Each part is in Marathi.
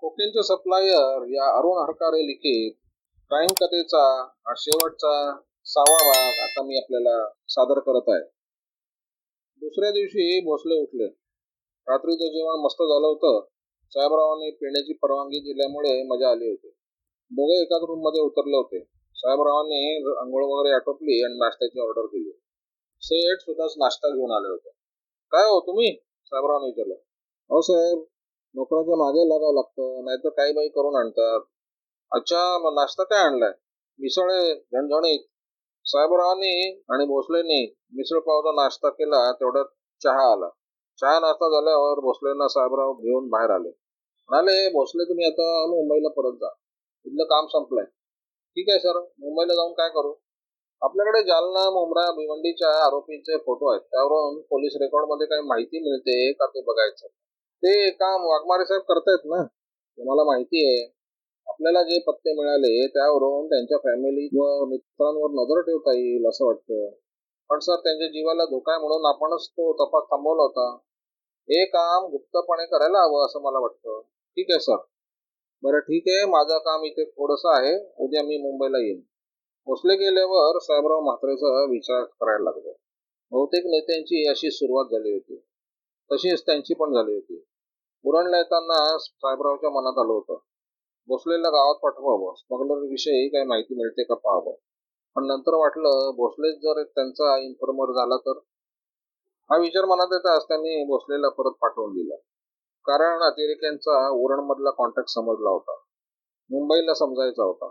कोकेनचे सप्लायर या अरुण हरकारे लिखित क्राईम कथेचा हा शेवटचा सहावा भाग आता मी आपल्याला सादर करत आहे. दुसऱ्या दिवशी भोसले उठले. रात्रीचं जेवण मस्त झालं होतं. साहेबरावांनी पिण्याची परवानगी दिल्यामुळे मजा आली होती. दोघे एकाच रूममध्ये उतरले होते. साहेबरावांनी आंघोळ वगैरे आटोपली आणि नाश्त्याची ऑर्डर दिली. सेठ सुद्धाच नाश्ता घेऊन आले होते. काय हो तुम्ही? साहेबरावांनी विचारलं. हो साहेब नोकराच्या मागे लागावं लागतं नाहीतर काही बाई करून आणतात. अच्छा मग नाश्ता काय आणलाय? मिसळ आहे झणझणीत. साहेबरावांनी आणि भोसलेंनी मिसळ पावचा नाश्ता केला तेवढ्यात चहा आला. चहा नाश्ता झाल्यावर भोसलेंना साहेबराव घेऊन बाहेर आले. म्हणाले भोसले तुम्ही आता मुंबईला परत जा. इथलं काम संपलंय. ठीक आहे सर. मुंबईला जाऊन काय करू? आपल्याकडे जालना मुंब्रा भिवंडीच्या आरोपींचे फोटो आहेत. त्यावरून पोलीस रेकॉर्डमध्ये काही माहिती मिळते का ते बघायचं? ते काम वाघमारे साहेब करतायत ना. तुम्हाला माहिती आहे. आपल्याला जे पत्ते मिळाले त्यावरून त्यांच्या फॅमिली व मित्रांवर नजर ठेवता येईल असं वाटतं. पण सर त्यांच्या जीवाला धोका आहे म्हणून आपणच तो तपास थांबवला होता. हे काम गुप्तपणे करायला हवं असं मला वाटतं. ठीक आहे सर. बरं ठीक आहे. माझं काम इथे थोडंसं आहे. उद्या मी मुंबईला येईन. भोसले गेल्यावर साहेबराव म्हात्रेचा विचार करायला लागले. बहुतेक नेत्यांची अशी सुरुवात झाली होती. तशीच त्यांची पण झाली होती. उरणला येताना साहेबरावच्या मनात आलं होतं. भोसलेला गावात पाठवावं. स्मगलर विषयी काही माहिती मिळते का पाहावं? पण नंतर वाटलं भोसले जर त्यांचा इन्फॉर्मर झाला तर? हा विचार मनात येताच त्यांनी भोसलेला परत पाठवून दिला. कारण अतिरेक्यांचा उरणमधला कॉन्टॅक्ट समजला होता. मुंबईला समजायचा होता.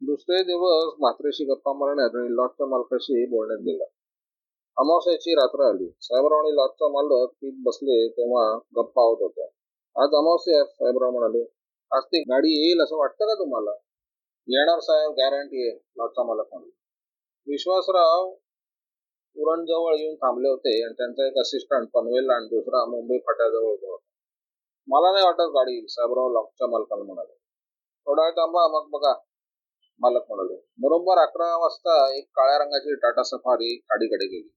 दुसरे दिवस म्हात्रेशी गप्पा मारण्यात आणि लॉटच्या मालकाशी बोलण्यात गेला. अमावस्याची रात्र आली. साहेबराव आणि लाटचा मालक पीत बसले तेव्हा गप्पा होत होत्या. आज अमावस्या साहेबराव म्हणाले. आज ती गाडी येईल असं वाटतं का तुम्हाला? येणार साहेब गॅरंटी आहे लाटचा मालक म्हणाले. विश्वासराव उरणजवळ येऊन थांबले होते आणि त्यांचा एक असिस्टंट पनवेल आणि दुसरा मुंबई फाट्याजवळ उभा होता. मला नाही वाटत गाडी येईल साहेबराव लॉजच्या मालकाला म्हणाले. थोडा वेळ थांबा मग बघा मालक म्हणाले. बरोबर अकरा वाजता एक काळ्या रंगाची टाटा सफारी गाडीकडे गेली.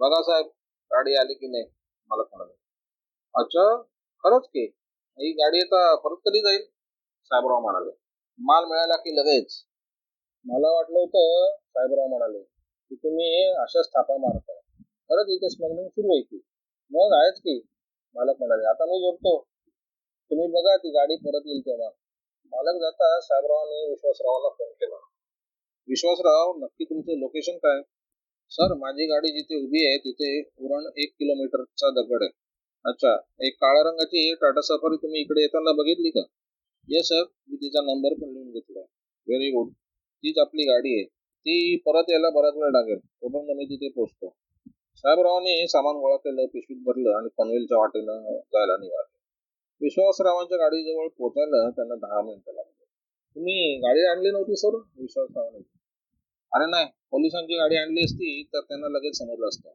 बघा साहेब गाडी आली की नाही? मला म्हणाले अच्छा खरंच की. ही गाडी आता परत कधी जाईल? साहेबराव म्हणाले. माल मिळाला की लगेच. मला वाटलं होतं साहेबराव म्हणाले की तुम्ही अशाच थापा मारताय. खरंच इथे स्मगलिंग सुरू आहे की? मग आहेच की. मालक म्हणाले आता मी झोपतो. तुम्ही बघा ती गाडी परत येईल तेव्हा. मालक जाता साहेबरावांनी विश्वासरावांना फोन केला. विश्वासराव नक्की तुमचं लोकेशन काय? सर माझी गाडी जिथे उभी आहे तिथे उरण एक किलोमीटरचा दगड आहे. अच्छा एक काळ्या रंगाची टाटा सफारी तुम्ही इकडे येताना बघितली का? येस सर मी तिचा नंबर पण लिहून घेतला व्हेरी गुड तीच आपली गाडी आहे. ती परत यायला बराच वेळ लागेल. तोपर्यंत मी तिथे पोहोचतो साहेबरावांनी सामान गोळा केलं पिशवीत भरलं आणि पनवेलच्या वाटेनं जायला निघाले. विश्वासरावांच्या गाडीजवळ पोहोचायला त्यांना दहा मिनिटं लागले. तुम्ही गाडी आणली नव्हती सर? विश्वासरावांनी. अरे नाही पोलिसांची गाडी आणली असती तर त्यांना लगेच समजलं असतं.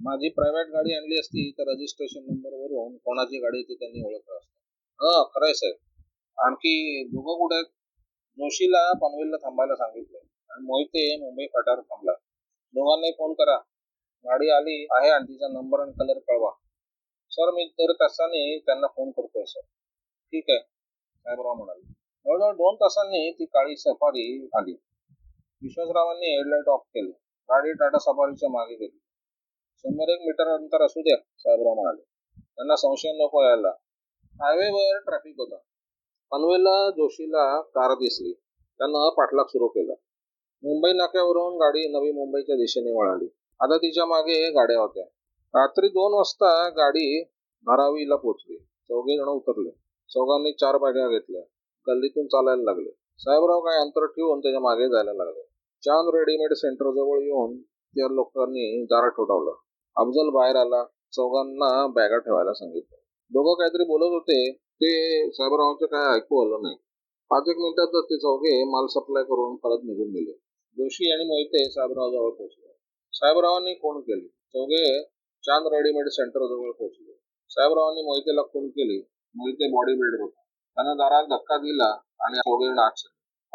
माझी प्रायव्हेट गाडी आणली असती तर रजिस्ट्रेशन नंबर वरून कोणाची गाडी ती त्यांनी ओळखलं असतं. हा खरंय साहेब. आणखी दोघं कुठे आहेत? जोशीला पनवेलला थांबायला सांगितलं आणि मोहिते मुंबई फाट्यावर थांबला. दोघांनाही फोन करा. गाडी आली आहे आणि तिचा नंबर आणि कलर कळवा. सर मी दर तासाने त्यांना फोन करतोय सर. ठीक आहे. साहेबराव म्हणाले. जवळजवळ दोन तासांनी ती काळी सफारी आली विश्वासरावांनी हेडलाईट ऑफ केले. गाडी टाटा सफारीच्या मागे गेली. शंभर एक मीटर अंतर असू द्या साहेबराव म्हणाले. त्यांना संशय नको यायला. हायवेवर ट्रॅफिक होता. पनवेलला जोशीला कार दिसली. त्यानं पाठलाग सुरू केला. मुंबई नाक्यावरून गाडी नवी मुंबईच्या दिशेने वळाली. आता तिच्यामागे गाड्या होत्या. रात्री दोन वाजता गाडी धारावीला पोहोचली चौघे जण उतरले. चौघांनी चार बाग्या घेतल्या. गल्लीतून चालायला लागले. साहेबराव काय अंतर ठेवून त्याच्यामागे जायला लागले. चांद रेडीमेड सेंटर जवळ येऊन त्या लोकांनी दारा ठोठावलं. अफजल बाहेर आला चौघांना बॅगा ठेवायला सांगितलं. दोघं काहीतरी बोलत होते ते साहेबरावांचं काय ऐकू आलं नाही. पाच एक मिनिटातच ते चौघे माल सप्लाय करून परत निघून गेले. जोशी आणि मोहिते साहेबराव जवळ पोहोचले. साहेबरावांनी फोन केले. चौघे चांद रेडीमेड सेंटर जवळ पोहोचले. साहेबरावांनी मोहितेला फोन केली. मोहिते बॉडी बिल्डर होता. त्यानं दारात धक्का दिला आणि चौघे जण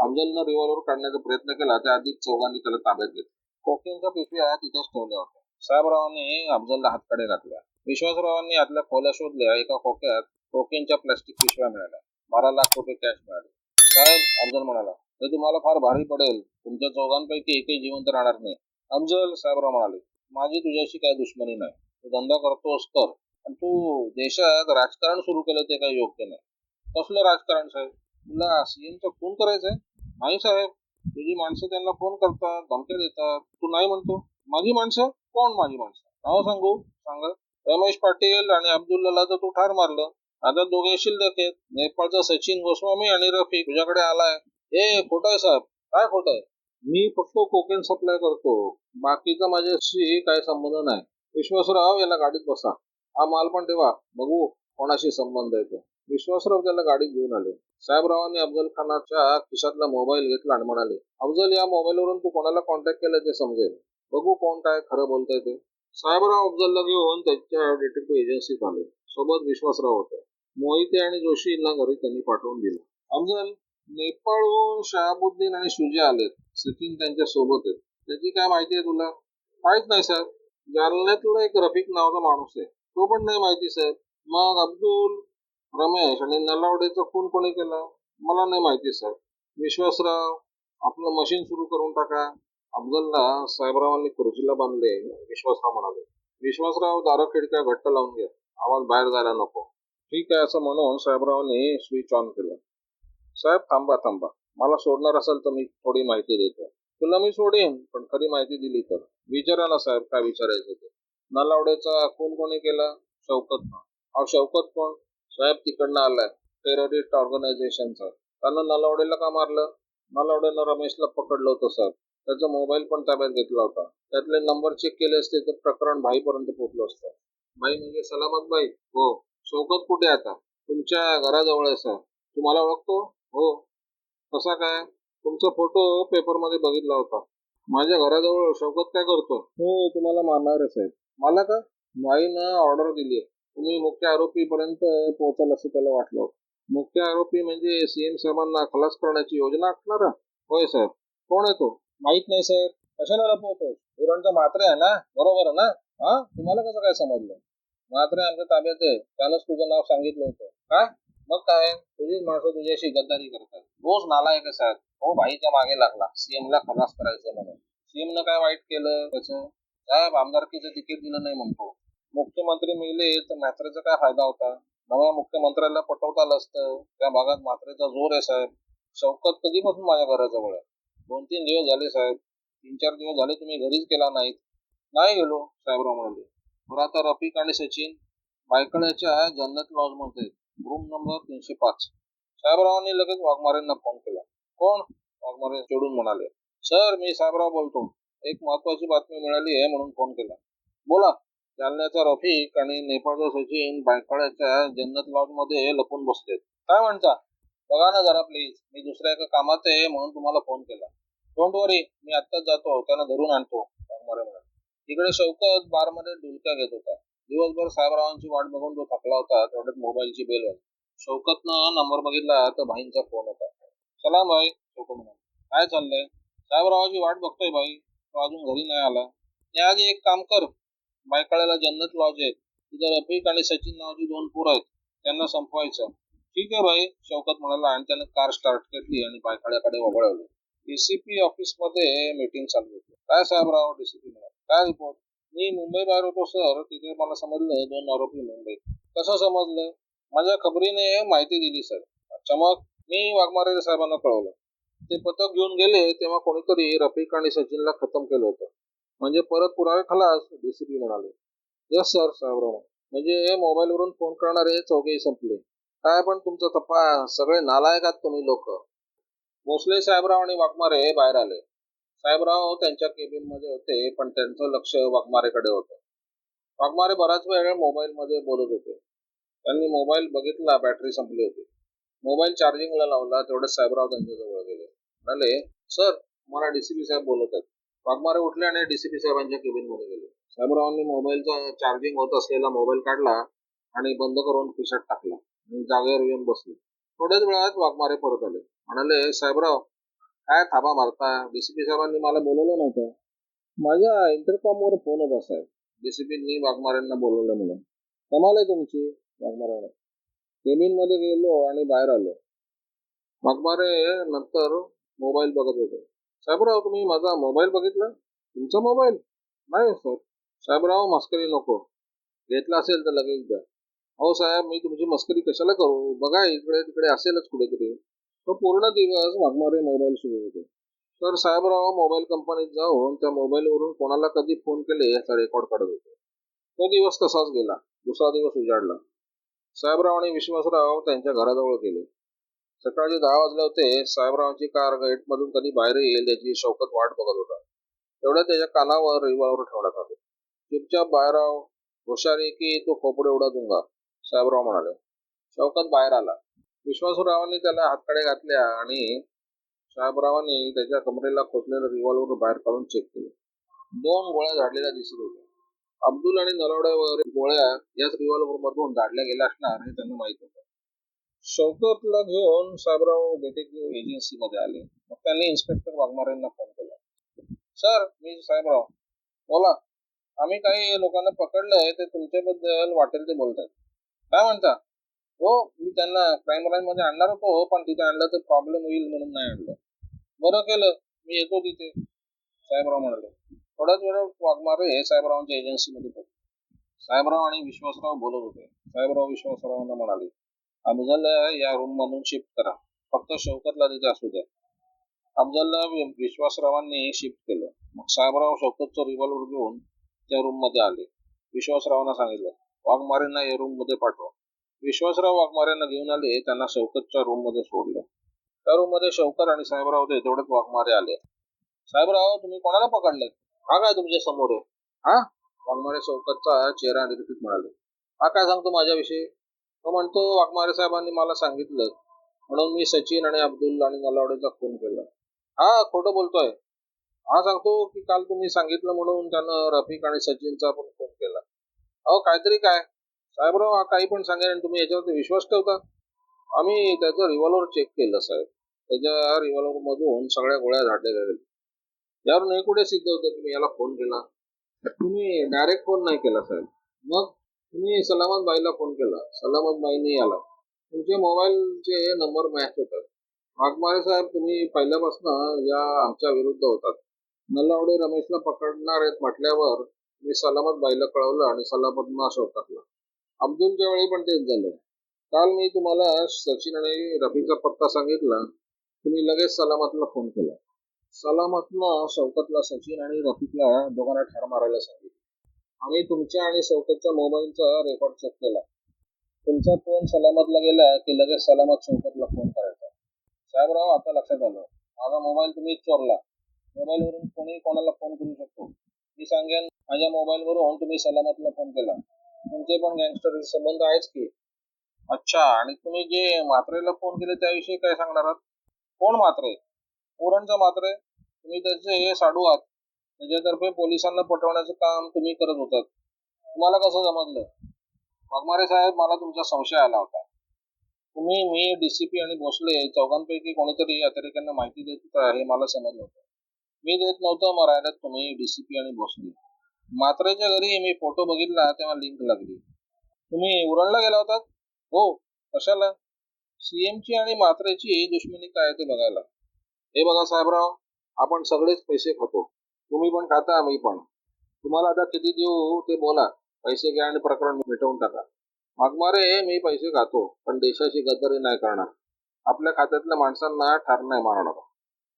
अफजलनं रिव्हॉल्वर काढण्याचा प्रयत्न केला त्याआधी चौघांनी त्याला ताब्यात घेतलं. कोकेनच्या पिशव्या तिथेच ठेवल्या होत्या. साहेबरावांनी अफजलला हातकडे घातल्या. विश्वासरावांनी आतल्या खोल्या शोधल्या एका खोक्यात कोकेनच्या प्लास्टिक पिशव्या मिळाल्या. बारा लाख रुपये कॅश मिळाले. साहेब अफजल म्हणाला हे तुम्हाला फार भारी पडेल. तुमच्या चौघांपैकी एकही जिवंत राहणार नाही. अफजल साहेबराव म्हणाले माझी तुझ्याशी काही दुश्मनी नाही. तू धंदा करतोस कर पण तू देशात राजकारण सुरू केलं ते काही योग्य नाही. कसलं राजकारण साहेब? तुला सीएमचा खून करायचंय? नाही साहेब तुझी माणसं त्यांना फोन करतात धमक्या देतात. तू नाही म्हणतो. माझी माणसं? कोण माझी माणसं? नाव सांगू? सांगा. रमेश पाटील आणि अब्दुल्लाला तर तू ठार मारलं. आता दोघे शिल्लक आहेत. नेपाळचा सचिन गोस्वामी आणि रफी तुझ्याकडे आलाय. ए खोट आहे साहेब. काय खोट आहे? मी फक्त कोकेन सप्लाय करतो. बाकीचा माझ्याशी काही संबंध नाही. विश्वासराव याला गाडीत बसा. हा माल पण ठेवा. बघू कोणाशी संबंध आहे तो. विश्वासराव त्याला गाडीत घेऊन आले. साहेबरावांनी अफजल खानाच्या खिशातला मोबाईल घेतला आणि म्हणाले अफजल या मोबाईलवरून तू कोणाला कॉन्टॅक्ट केलं ते समजेल. बघू कोण काय खरं बोलतंय ते. साहेबराव अफजलला घेऊन त्यांच्या डिटेक्टिव्ह एजन्सीत आले. सोबत विश्वासराव होते. मोहिते आणि जोशींना घरी त्यांनी पाठवून दिलं. अफजल नेपाळहून शहाबुद्दीन आणि सुजे आलेत. सचिन त्यांच्यासोबत आहेत. त्याची काय माहिती आहे तुला? काहीच नाही साहेब जालन्यातला एक रफिक नावाचा माणूस आहे. तो पण नाही माहिती साहेब मग अब्दुल रमेश आणि नलावडेचा खून कोणी केला? मला नाही माहिती साहेब विश्वासराव आपलं मशीन सुरू करून टाका. अफजलला साहेबरावांनी खुर्चीला बांधले. विश्वासराव म्हणाले विश्वासराव दारं खिडक्या घट्ट लावून घ्या. आवाज बाहेर जायला नको. ठीक आहे असं म्हणून साहेबरावांनी स्विच ऑन केलं. साहेब थांबा थांबा. मला सोडणार असेल तर मी थोडी माहिती देतो. तुला मी सोडेन पण खरी माहिती दिली तर. विचारा ना साहेब काय विचारायचं ते. नलावडेचा खून कोणी केला? शौकत अहो शौकत कोण? साहेब तिकडनं आलाय. टेररिस्ट ऑर्गनायझेशनचा त्यानं नलावडेला का मारलं? नलावडेनं रमेशला पकडलं होतं साहेब. त्याचा मोबाईल पण ताब्यात घेतला होता. त्यातले नंबर चेक केले असते तर प्रकरण भाईपर्यंत पोहोचलं असतं. भाई म्हणजे सलामत भाई? हो. शौकत कुठे आता? तुमच्या घराजवळ आहे सर तुम्हाला ओळखतो? हो. कसा काय? तुमचा फोटो पेपरमध्ये बघितला होता. माझ्या घराजवळ शौकत काय करतो? हो तुम्हाला मारणार आहे साहेब. मला का? भाईनं ऑर्डर दिली आहे तुम्ही मुख्य आरोपीपर्यंत पोहोचल पोहोचाल असं त्याला वाटलं मुख्य आरोपी म्हणजे सीएम साहेबांना खलास करण्याची योजना आखणारा होय साहेब कोण आहे तो? माहीत नाही साहेब कशाला लपवतो धोरणचा मात्र आहे ना? बरोबर आहे ना? हा? तुम्हाला कसं काय समजलं? मात्र आमच्या ताब्यात आहे. त्यानंच तुझं नाव सांगितलं होतं. काय मग काय? तुझीच माणसं तुझ्याशी गद्दारी करतात. रोज नाला आहे साहेब हो भाईच्या मागे लागला. सीएम ला खलास करायचं म्हणून. सीएम न काय वाईट केलं? कसं? साहेब आमदारकीचं तिकीट दिलं नाही म्हणतो. मुख्यमंत्री मिळले तर म्हात्रेचा काय फायदा होता? नव्या मुख्यमंत्र्याला पटवता आलं असतं. त्या भागात म्हात्रेचा जोर आहे साहेब. शौकत कधीपासून माझ्या घराजवळ आहे? दोन तीन दिवस झाले साहेब. तीन चार दिवस झाले तुम्ही घरीच केला नाहीत. नाही गेलो साहेबराव म्हणाले. बरं आता रफिक आणि सचिन बायकड्याच्या जन्नत लॉजमध्ये रूम नंबर तीनशे पाच. साहेबरावांनी लगेच वाघमारेंना फोन केला. कोण? वाघमारे चिडून म्हणाले. सर मी साहेबराव बोलतो. एक महत्वाची बातमी मिळाली आहे म्हणून फोन केला. बोला. जालन्याचा रफिक आणि नेपाळचा सचिन बायकाड्याच्या जन्नत लॉजमध्ये लपून बसले काय म्हणता? बघा ना जरा प्लीज मी दुसऱ्या एका कामात आहे म्हणून तुम्हाला फोन केला. डोंट वरी मी आत्ताच जातो. त्यांना धरून आणतो. इकडे शौकत बारमध्ये डुलक्या घेत होता. दिवसभर साहेबरावांची वाट बघून तो थकला होता. तेवढ्यात मोबाईलची बेल वाजली शौकतनं नंबर बघितला तर भाईंचा फोन होता. सलाम भाई शौकत म्हणाले काय चाललंय? साहेबरावाची वाट बघतोय भाई. तो अजून घरी नाही आला. त्या आधी एक काम कर. मायकाळ्याला जन्नत लॉज आहे तिथं रफिक आणि सचिन नावाची दोन पोर आहेत. त्यांना संपवायचं. ठीक आहे भाई शौकत म्हणाला आणि त्याने कार स्टार्ट केली आणि बायकाळ्याकडे वळवले डीसीपी ऑफिसमध्ये मीटिंग चालू होती. काय साहेबराव डीसीपी म्हणाले काय रिपोर्ट मी मुंबई बाहेर होतो सर तिथे मला समजलं दोन आरोपी मुंबईत. कसं समजलं? माझ्या खबरीने माहिती दिली सर अच्छा मग? मी वाघमारे साहेबांना कळवलं. ते पथक घेऊन गेले तेव्हा कोणीतरी रफिक आणि सचिनला खतम केलं होतं. म्हणजे परत पुरावे खलास डीसीपी म्हणाले. Yes sir Sahebrao. म्हणजे मोबाईलवरून फोन करणारे चौघेही संपले. काय पण तुमचा तपास सगळे नालायक आहात तुम्ही लोक. भोसले साहेबराव आणि वाघमारे बाहेर आले. साहेबराव त्यांच्या केबिनमध्ये होते पण त्यांचं लक्ष वाघमारेकडे होतं. वाघमारे बराच वेळ मोबाईल मध्ये बोलत होते. त्यांनी मोबाईल बघितला बॅटरी संपली होती. मोबाईल चार्जिंगला लावला तेवढे साहेबराव त्यांच्या जवळ गेले. म्हणाले सर मला डीसीपी साहेब बोलत आहेत. वाघमारे उठले आणि डीसीपी साहेबांच्या केबिनमध्ये गेले. साहेबरावांनी मोबाईलचा चार्जिंग होत असलेला मोबाईल काढला आणि बंद करून खिशात टाकला आणि जागेवर येऊन बसले. थोड्याच वेळात वाघमारे परत आले. म्हणाले साहेबराव काय थाबा मारता? डीसीपी साहेबांनी मला बोलवलं नव्हतं. माझ्या इंटरकॉमवर फोन होता साहेब. डीसीपींनी वाघमारेंना बोलवलं म्हणून. कमाल आहे तुमची वाघमारे केबिनमध्ये गेलो आणि बाहेर आलो. वाघमारे नंतर मोबाईल बघत होते. साहेबराव तुम्ही माझा मोबाईल बघितला? तुमचा मोबाईल नाही सर साहेबराव मस्करी नको. घेतला असेल तर लगेच द्या. हो साहेब मी तुमची मस्करी कशाला करू? बघा इकडे तिकडे असेलच कुठेतरी. तो पूर्ण दिवस वाघमारे मोबाईल सुरू होते. तर साहेबराव मोबाईल कंपनीत जाऊन त्या मोबाईलवरून कोणाला कधी फोन केले याचा रेकॉर्ड काढत होते. तो दिवस तसाच गेला. दुसरा दिवस उजाडला. साहेबराव आणि विश्वासराव त्यांच्या घराजवळ गेले. सकाळचे दहा वाजले होते. साहेबरावांची कार गेटमधून कधी बाहेर येईल याची शौकत वाट बघत होता. तेवढ्या त्याच्या कानावर रिव्हॉल्वर ठेवण्यात आले. चुपचाप बाहेराव हुशार हुशारी की तो खोपडे उडा दुंगा साहेबराव म्हणाले. शौकत बाहेर आला. विश्वासरावांनी त्याला हातकडे घातल्या आणि साहेबरावांनी त्याच्या कमरेला खोचलेलं रिव्हॉल्वर बाहेर काढून चेक केले. दोन गोळ्या झाडलेल्या दिसत होत्या. अब्दुल आणि नलवड्यावर गोळ्या याच रिव्हॉल्वर मधून झाडल्या गेल्या असणार हे त्यांना माहीत होतं. शौकतला घेऊन साहेबराव डिटेक्टिव्ह एजन्सी मध्ये आले. मग त्यांनी इन्स्पेक्टर वाघमारेंना फोन केला. सर मी साहेबराव. बोला. आम्ही काही लोकांना पकडलंय ते तुमच्याबद्दल वाटेल ते बोलतात काय म्हणता? हो मी त्यांना क्राईम ब्रांच मध्ये आणणार होतो पण तिथे आणलं तर प्रॉब्लेम होईल म्हणून नाही आणलं. बरं केलं. मी येतो तिथे. साहेबराव म्हणाले. थोड्याच वेळात वाघमारे साहेबरावांच्या एजन्सीमध्ये पोहोचले साहेबराव आणि विश्वासराव बोलत होते. साहेबराव विश्वासरावांना म्हणाले. अफजलला या रूम मधून शिफ्ट करा. फक्त शौकतला तिथे असू द्या. अफजलला विश्वासरावांनी शिफ्ट केलं. मग साहेबराव शौकतचं रिव्हॉल्वर घेऊन त्या रूममध्ये आले. विश्वासरावांना सांगितलं वाघमारेंना या रूममध्ये पाठवा. विश्वासराव वाघमारेंना घेऊन आले त्यांना शौकतच्या रूममध्ये सोडलं. त्या रूममध्ये शौकत आणि साहेबराव होते तेवढेच वाघमारे आले. साहेबराव तुम्ही कोणाला पकडले? हा काय तुमच्यासमोर आहे? हा? वाघमारे शौकतचा चेहरा निरीक्षित म्हणाले. हा काय सांगतो माझ्याविषयी? तो म्हणतो वाघमारे साहेबांनी मला सांगितलं. म्हणून मी सचिन आणि अब्दुल आणि नलावडेचा फोन केला. हा खोटं बोलतोय. हा सांगतो की काल तुम्ही सांगितलं म्हणून त्यानं रफिक आणि सचिनचा पण फोन केला. अहो काहीतरी काय? साहेबराव हा काही पण सांगेल आणि तुम्ही याच्यावरती विश्वास ठेवता? आम्ही त्याचं रिव्हॉल्वर चेक केलं साहेब. त्याच्या रिव्हॉल्वर मधून सगळ्या गोळ्या झाडल्या गेल्या. यावरून हे कुठे सिद्ध होतं की मी याला फोन केला? तुम्ही डायरेक्ट फोन नाही केला साहेब. मग? तुम्ही सलामत बाईला फोन केला. सलामत बाईने आला तुमचे मोबाईलचे नंबर मॅच होतात. वाघमारे साहेब तुम्ही पहिल्यापासून या आमच्या विरुद्ध होतात. नल्लावडे रमेशला पकडणार आहेत म्हटल्यावर मी सलामत बाईला कळवलं आणि सलामतनं शोधतातला अब्दुलच्या वेळी पण तेच झालं. काल मी तुम्हाला सचिन आणि रफीचा पत्ता सांगितला. तुम्ही लगेच सलामतला फोन केला. सलामतनं शौकतला सचिन आणि रफीकला दोघांना ठार मारायला सांगितलं. आम्ही तुमच्या आणि शौकतच्या मोबाईलचा रेकॉर्ड चेक केला. तुमचा फोन सलामतला गेला की लगेच सलामत शौकतला फोन करायचा. साहेबराव आता लक्षात आलं. माझा मोबाईल तुम्ही चोरला. मोबाईलवरून कोणी कोणाला फोन करू शकतो. मी सांगेन माझ्या मोबाईलवरून तुम्ही सलामतला फोन केला. तुमचे पण गँगस्टर संबंध आहेच की. अच्छा आणि तुम्ही जे मात्रेला फोन केले त्याविषयी काय सांगणार आहात? कोण मात्रे पुरणचा मात्रे तुम्ही त्याचे हे साडू आहात. त्याच्यातर्फे पोलिसांना पटवण्याचं काम तुम्ही करत होतात. तुम्हाला कसं जमतलं? वाघमारे साहेब मला तुमचा संशय आला होता. तुम्ही मी डीसीपी आणि भोसले चौघांपैकी कोणीतरी अतिरेक्यांना माहिती देत होता हे मला समजलं होतं. मी देत नव्हतं मरायला तुम्ही डीसीपी आणि भोसले. मात्रेच्या घरी मी फोटो बघितला तेव्हा लिंक लागली. तुम्ही उरणला गेला होतात हो. कशाला? सीएमची आणि मात्रेची दुश्मनी काय ते बघायला. हे बघा साहेबराव आपण सगळेच पैसे खातो. तुम्ही पण खाता मी पण. तुम्हाला आता किती देऊ ते बोला. पैसे घ्या आणि प्रकरण मिटवून टाका. मागमारे मी पैसे खातो पण देशाची गद्दारी नाही करणार. आपल्या खात्यातल्या माणसांना ठार नाही मारणार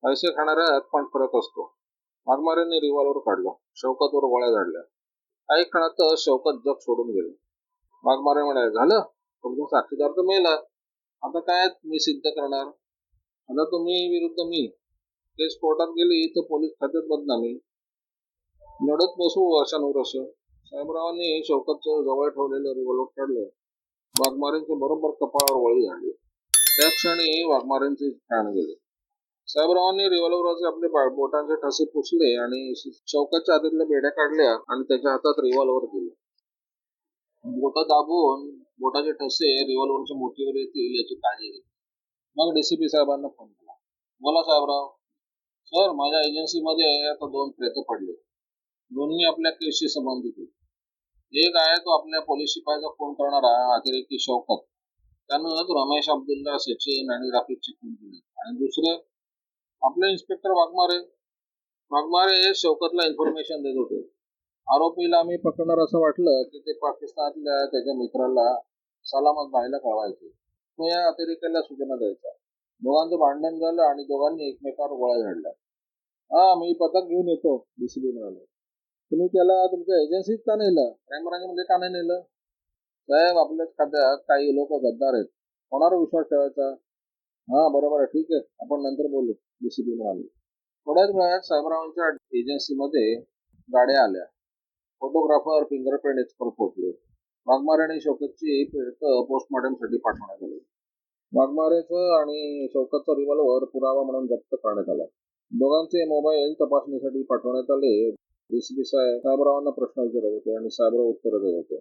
पैसे खाणाऱ्यात पण फरक असतो. मागमारेंनी रिव्हॉल्वर काढलं शौकतवर गोळ्या झाडल्या. काही क्षणात शौकत जग सोडून गेले. मागमारे म्हणाले झालं? तुमचा साक्षीदार तर मेला. आता काय मी सिद्ध करणार? आता तुम्ही विरुद्ध मी केस कोर्टात गेली तर पोलीस खात्यात बदनामी. लढत बसू वर्षानुवर्ष साहेबरावांनी शौकतचं जवळ ठेवलेलं रिव्हॉल्वर काढलं. वाघमारेंचे बरोबर कपाळावर वळी झाली. त्या क्षणी वाघमारेंचे प्राण गेले. साहेबरावांनी रिव्हॉल्वरचे आपले बोटांचे ठसे पुसले आणि शौकतच्या हातातल्या बेड्या काढल्या आणि त्याच्या हातात रिव्हॉल्वर दिले. बोट दाबून बोटाचे ठसे रिव्हॉल्वरच्या मोठीवर येतील याची काळजी घेतली. मग डीसीपी साहेबांना फोन केला. बोला साहेबराव. सर माझ्या एजन्सीमध्ये आता दोन प्रेत पडले दोन्ही आपल्या केसशी संबंधित होते एक आहे तो आपल्या पोलीस शिपायाचा फोन करणारा अतिरेकी शौकत. त्यानं रमेश अब्दुल्ला सचिन आणि राफिकचे खून केले. आणि दुसरं आपले इन्स्पेक्टर वाघमारे. वाघमारे हे शौकतला इन्फॉर्मेशन देत होते. आरोपीला आम्ही पकडणार असं वाटलं की ते पाकिस्तानातल्या त्याच्या मित्राला सलामत भाईला कळवायचे तो या अतिरेक्याला सूचना द्यायचा. दोघांचं भांडण झालं आणि दोघांनी एकमेकावर गोळ्या झाडल्या. हा मी पथक घेऊन येतो डीसीबी म्हणाले. तुम्ही त्याला तुमच्या एजन्सीत का नेलं? क्राईम ब्रांचमध्ये का नाही नेलं? साहेब आपल्या खात्यात काही लोक गद्दार आहेत. कोणावर विश्वास ठेवायचा? हा बरोबर आहे ठीक आहे. आपण नंतर बोलू डीसीपी म्हणाले. थोड्याच वेळात साहेबरावांच्या एजन्सीमध्ये गाड्या आल्या. फोटोग्राफर फिंगरप्रिंट एक्सपर्ट पोहोचले. वाघमारे आणि शौकतची पोस्टमॉर्टमसाठी पाठवण्यात आली. वाघमारेचं आणि शौकतचा रिव्हॉल्वर पुरावा म्हणून जप्त करण्यात आला. दोघांचे मोबाईल तपासणीसाठी पाठवण्यात आले. डीसीपी साहेब साहेबरावांना प्रश्न विचारत होते आणि साहेबराव उत्तर देत होते.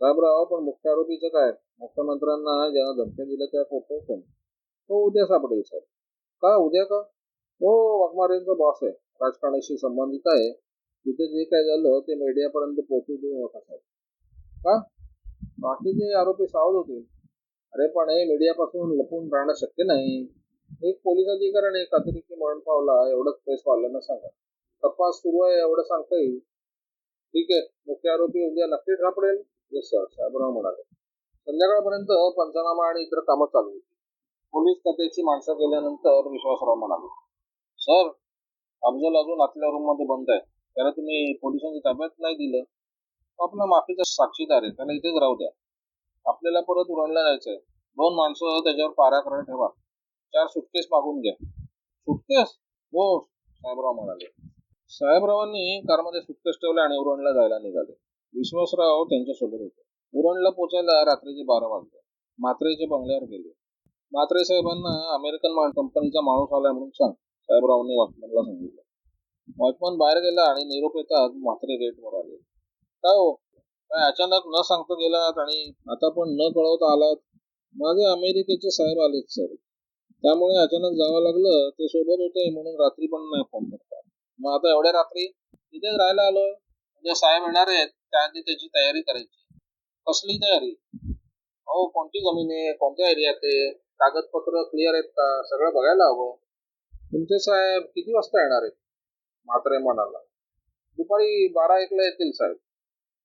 साहेबराव पण मुख्य आरोपीचं काय? मुख्यमंत्र्यांना ज्यांना धमक्या दिल्या त्या फोटो पण तो उद्या सापडेल साहेब. का उद्या का? तो वाघमारेंचा बॉस आहे. राजकारणाशी संबंधित आहे. तिथे जे काय झालं ते मीडियापर्यंत पोहोचू देऊ नका साहेब. का? बाकीचे आरोपी सावध होते अरे पण हे मीडियापासून लपून राहणं शक्य नाही. एक पोलीस अधिकाऱ्याने आणि एक मरण पावला एवढंच प्रेस वाल्यांना सांगा. तपास सुरू आहे एवढं सांगता येईल. ठीक आहे मुख्य आरोपी उद्या नक्की सापडेल येस सर साहेबराव म्हणाले. संध्याकाळपर्यंत पंचनामा आणि इतर कामं चालू होती. पोलीस खात्याची माणसं गेल्यानंतर विश्वासराव म्हणाले सर अफजल अजून आतल्या रूममध्ये बंद आहे. त्याला तुम्ही पोलिसांची ताब्यात नाही दिलं. तो आपला माफीचा साक्षीदार आहे. त्याला इथेच राहू द्या. आपल्याला परत उरणला जायचंय. दोन माणसं त्याच्यावर पारा करून ठेवा. चार सुटकेस मागून घ्या. सुटकेस हो साहेबराव म्हणाले. साहेबरावांनी कारमध्ये सुटकेस ठेवले आणि उरणला जायला निघाले. विश्वासराव त्यांच्यासोबत होते. उरणला पोचायला रात्रीचे बारा वाजले. मात्रेच्या बंगल्यावर गेले. मात्रे साहेबांना अमेरिकन कंपनीचा माणूस आलाय म्हणून सांग साहेबरावांनी वॉचमनला सांगितलं. वॉचमन बाहेर गेला आणि निरोप येतात मात्रे गेटवर आले. काय हो? काय अचानक न सांगता गेलात आणि आता पण न कळवता आलात? माझे अमेरिकेचे साहेब आलेत सर. त्यामुळे अचानक जावं लागलं ते सोबत होते म्हणून रात्री पण नाही फोन करतात मग आता एवढ्या रात्री तिथेच राहायला आलोय. म्हणजे साहेब येणार आहेत त्याआधी त्याची तयारी करायची. कसली तयारी? हो कोणती जमीन आहे? कोणत्या एरियात आहे? कागदपत्र क्लिअर आहेत का? सगळं बघायला हवं. तुमचे साहेब किती वाजता येणार आहेत? म्हात्रे म्हणाला दुपारी बारा एकला येतील साहेब.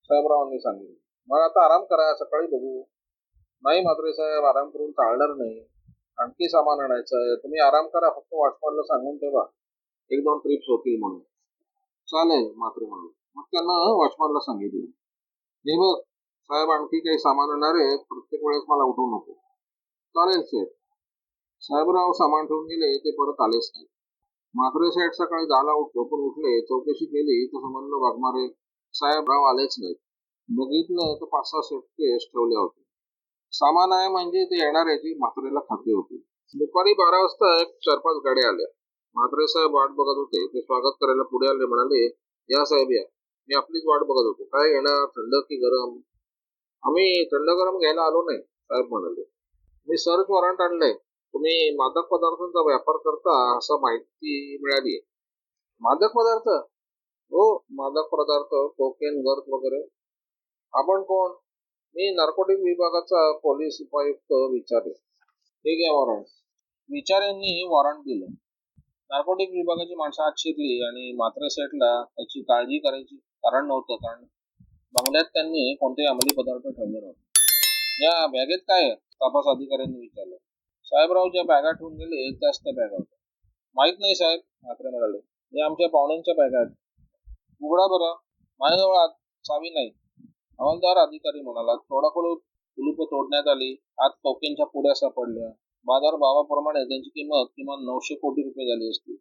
साहेबरावांनी सांगितलं. मग आता आराम करा सकाळी बघू. नाही म्हात्रे साहेब आराम करून चालणार नाही. आणखी सामान आणायचं आहे. तुम्ही आराम करा फक्त वॉचमॅनला सांगून ठेवा. एक दोन ट्रिप्स होतील म्हणून. चालेल मात्र म्हणून. मग त्यांना वॉचमॅनला सांगितलं. हे बघ साहेब आणखी काही सामान येणार आहे प्रत्येक वेळेस मला उठवू नको. चालेल सेठ साहेबराव सामान ठेवून गेले ते परत आलेच नाही. मात्र सेठ सकाळी दहाला उठलो पण उठले चौकशी केली तर समजलं वाघमारे साहेबराव आलेच नाहीत. बघितलं तर पाच सहा केस ठेवले होते सामान आहे म्हणजे ते येणार याची म्हात्रेला खात्री होती. दुपारी बारा वाजता एक चार पाच गाड्या आल्या. म्हात्रे साहेब वाट बघत होते. ते स्वागत करायला पुढे आले. म्हणाले या साहेब या. मी आपलीच वाट बघत होतो. काय घेणार थंड की गरम? आम्ही थंड गरम घ्यायला आलो नाही साहेब म्हणाले. मी सर्च वॉरंट आणलंय. तुम्ही मादक पदार्थांचा व्यापार करता असं माहिती मिळाली मादक पदार्थ? हो मादक पदार्थ कोकेन गर्द वगैरे. आपण कोण? मी नार्कोटिक विभागाचा पोलीस उपायुक्त विचारे हे घ्या वॉरंट विचार यांनी वॉरंट दिलं. नार्कोटिक विभागाची माणसं आत शिरली आणि मात्र सेटला त्याची काळजी करायची कारण नव्हतं कारण बंगल्यात त्यांनी कोणतेही अंमली पदार्थ ठेवले नव्हते. या बॅगेत काय आहे? तपास अधिकाऱ्यांनी विचारलं. साहेबराव ज्या बॅगा ठेवून गेले त्याच त्या बॅगा होत्या. माहीत नाही साहेब मात्र म्हणाले. हे आमच्या पाहुण्यांच्या बॅगा आहेत. उघडा बरं. माझ्याजवळ चावी नाही. हवालदार अधिकारी म्हणाला थोडाकडून कुलूप तोडण्यात आली. आत कोकेनच्या पुड्या सापडल्या. बाजार भावाप्रमाणे त्यांची किंमत किमान नऊशे कोटी रुपये झाली असती.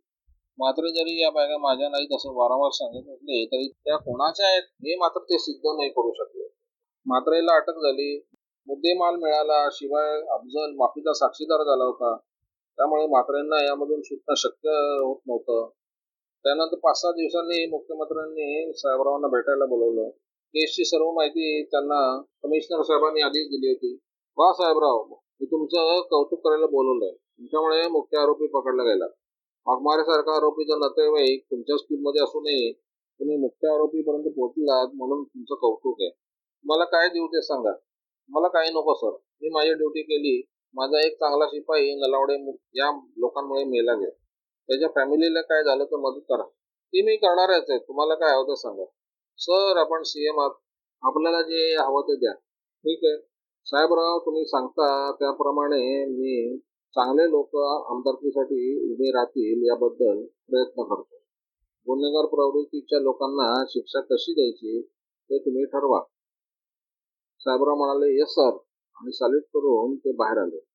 मात्र जरी या बॅगा माझ्या नाहीत असं वारंवार सांगत असले तरी त्या कोणाच्या आहेत? हे मात्र ते सिद्ध नाही करू शकले. मात्रेला अटक झाली. मुद्देमाल मिळाला शिवाय अफजल माफीचा साक्षीदार झाला होता. त्यामुळे मात्रेंना यामधून सुटणं शक्य होत नव्हतं. त्यानंतर पाच सहा दिवसांनी मुख्यमंत्र्यांनी साहेबरावांना भेटायला बोलवलं. केसची सर्व माहिती त्यांना कमिशनर साहेबांनी आधीच दिली होती. वा साहेबराव मी तुमचं कौतुक करायला बोलवलंय. तुमच्यामुळे मुख्य आरोपी पकडला गेला. वाघमारेसारखा आरोपीचा नातेवाईक तुमच्याच टीममध्ये असूनही तुम्ही मुख्य आरोपीपर्यंत पोहोचलात म्हणून तुमचं कौतुक आहे. मला काय देऊ ते सांगा. मला काही नको सर. मी माझी ड्युटी केली. माझा एक चांगला शिपाई नलावडे या लोकांमुळे मेला गेला. त्याच्या फॅमिलीला काय झालं तर मदत करा. ती मी करणारच आहे. तुम्हाला काय हवं ते सांगा. सर आपण सीएम आहात. आपल्याला जे हवं ते द्या. ठीक आहे? साहेबराव तुम्ही सांगता त्याप्रमाणे मी चांगले लोक आमदारकीसाठी उभे राहतील याबद्दल प्रयत्न करतो. गुन्हेगार प्रवृत्तीच्या लोकांना शिक्षा कशी द्यायची ते तुम्ही ठरवा. साहेबराव म्हणाले येस सर आणि सॅल्यूट करून ते बाहेर आले.